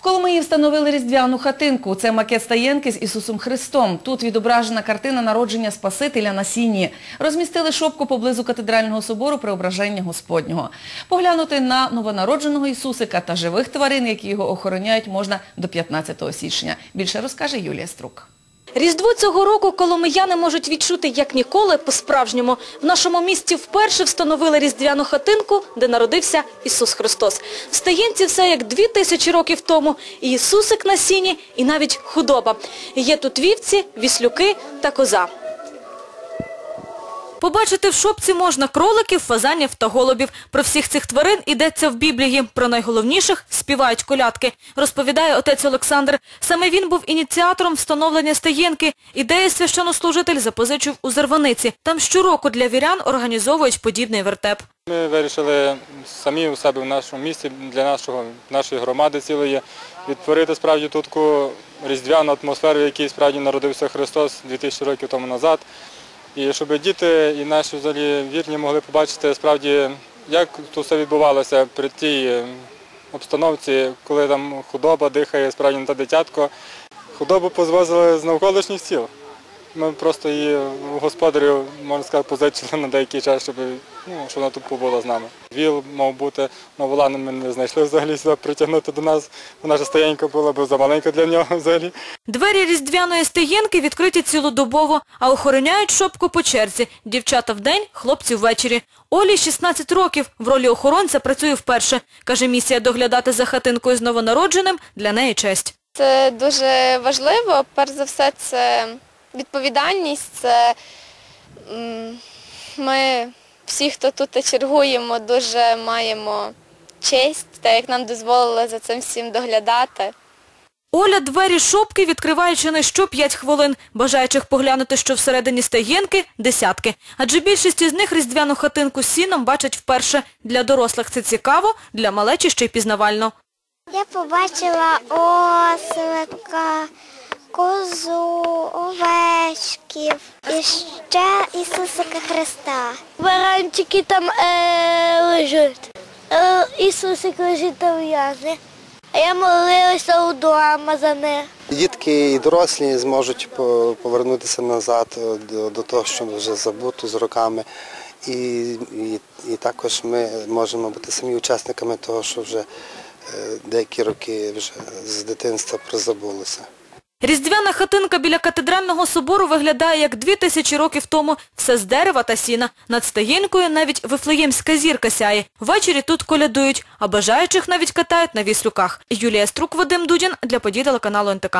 В Коломиї встановили різдвяну хатинку. Це макет стаєнки з Ісусом Христом. Тут відображена картина народження Спасителя на сіні. Розмістили шопку поблизу катедрального собору Преображення Господнього. Поглянути на новонародженого Ісусика та живих тварин, які його охороняють, можна до 15 січня. Більше розкаже Юлія Струк. Різдво цього року коломияни можуть відчути як ніколи по-справжньому. В нашому місті вперше встановили різдвяну хатинку, де народився Ісус Христос. В Стаєнці все як дві тисячі років тому. І Ісусик на сіні, і навіть худоба. Є тут вівці, віслюки та коза. Побачити в шопці можна кроликів, фазанів та голубів. Про всіх цих тварин йдеться в Біблії. Про найголовніших співають колядки. Розповідає отець Олександр. Саме він був ініціатором встановлення стаєнки. Ідеї священнослужитель запозичив у Зарваниці. Там щороку для вірян організовують подібний вертеп. Ми вирішили самі у себе в нашому місті для нашого, нашої громади цілої відтворити справді тут різдвяну атмосферу, в якій справді народився Христос 2000 років тому назад. І щоб діти і наші взагалі вірні могли побачити справді, як тут все відбувалося при тій е, обстановці, коли там худоба дихає, справді на те дитятко. Худобу позвозили з навколишніх сіл. Ми просто її у господарів, можна сказати, позичили на деякий час, щоб, ну, щоб вона тут побула з нами. Віл мав бути, але волана ми не знайшли взагалі сюди притягнути до нас. Вона ж стоянка була, бо замаленька для нього взагалі. Двері різдвяної стаєнки відкриті цілодобово, а охороняють шопку по черзі. Дівчата вдень, хлопці ввечері. Олі 16 років, в ролі охоронця працює вперше. Каже, місія доглядати за хатинкою з новонародженим для неї честь. Це дуже важливо. Перш за все, це відповідальність. Це ми всі, хто тут чергуємо, дуже маємо честь, так як нам дозволили за цим всім доглядати. Оля двері шопки відкриває чи не що 5 хвилин. Бажаючих поглянути, що всередині стаєнки – десятки. Адже більшість із них різдвяну хатинку з сіном бачать вперше. Для дорослих це цікаво, для малечі ще й пізнавально. Я побачила ослика, козу, овечків і ще Ісусика Христа. Баранчики там е, лежать. Е, Ісусик лежить там в'язи. А я молилася удома за них. Дітки і дорослі зможуть повернутися назад е, до, до того, що вже забуто з роками. І, і, і також ми можемо бути самі учасниками того, що вже е, деякі роки вже з дитинства призабулося. Різдвяна хатинка біля катедрального собору виглядає як дві тисячі років тому. Все з дерева та сіна. Над стаєнкою навіть вифлеємська зірка сяє. Ввечері тут колядують, а бажаючих навіть катають на віслюках. Юлія Струк, Вадим Дудін для подій телеканалу НТК.